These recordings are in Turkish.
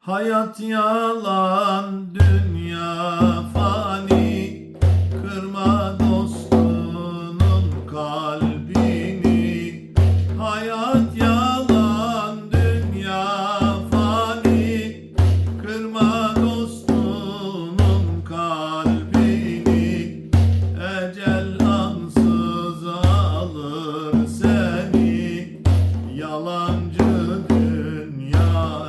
Hayat yalan, dünya fani. Kırma dostunun kalbini. Hayat yalan, dünya fani. Kırma dostunun kalbini. Ecel ansız alır seni. Yalancı dünya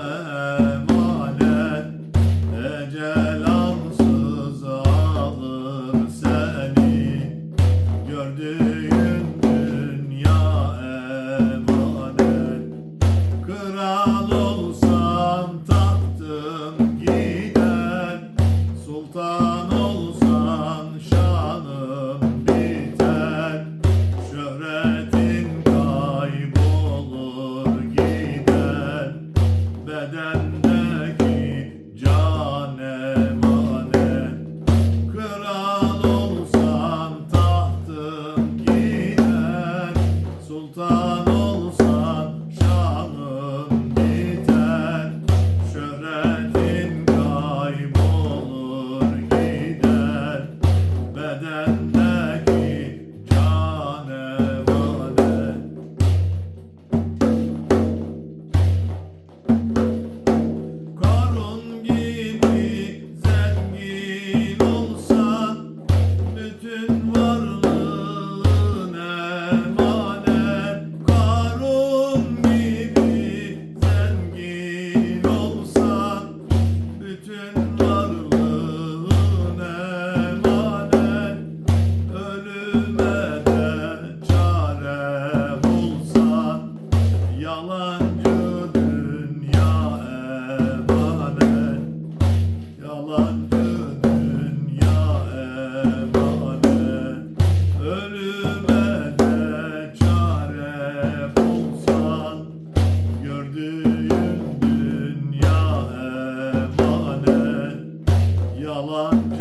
Salvador. yalan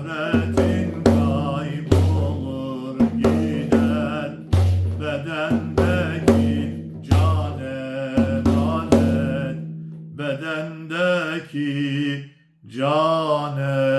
şöhretin kaybolur gider. Bedende git cane Bedendeki cane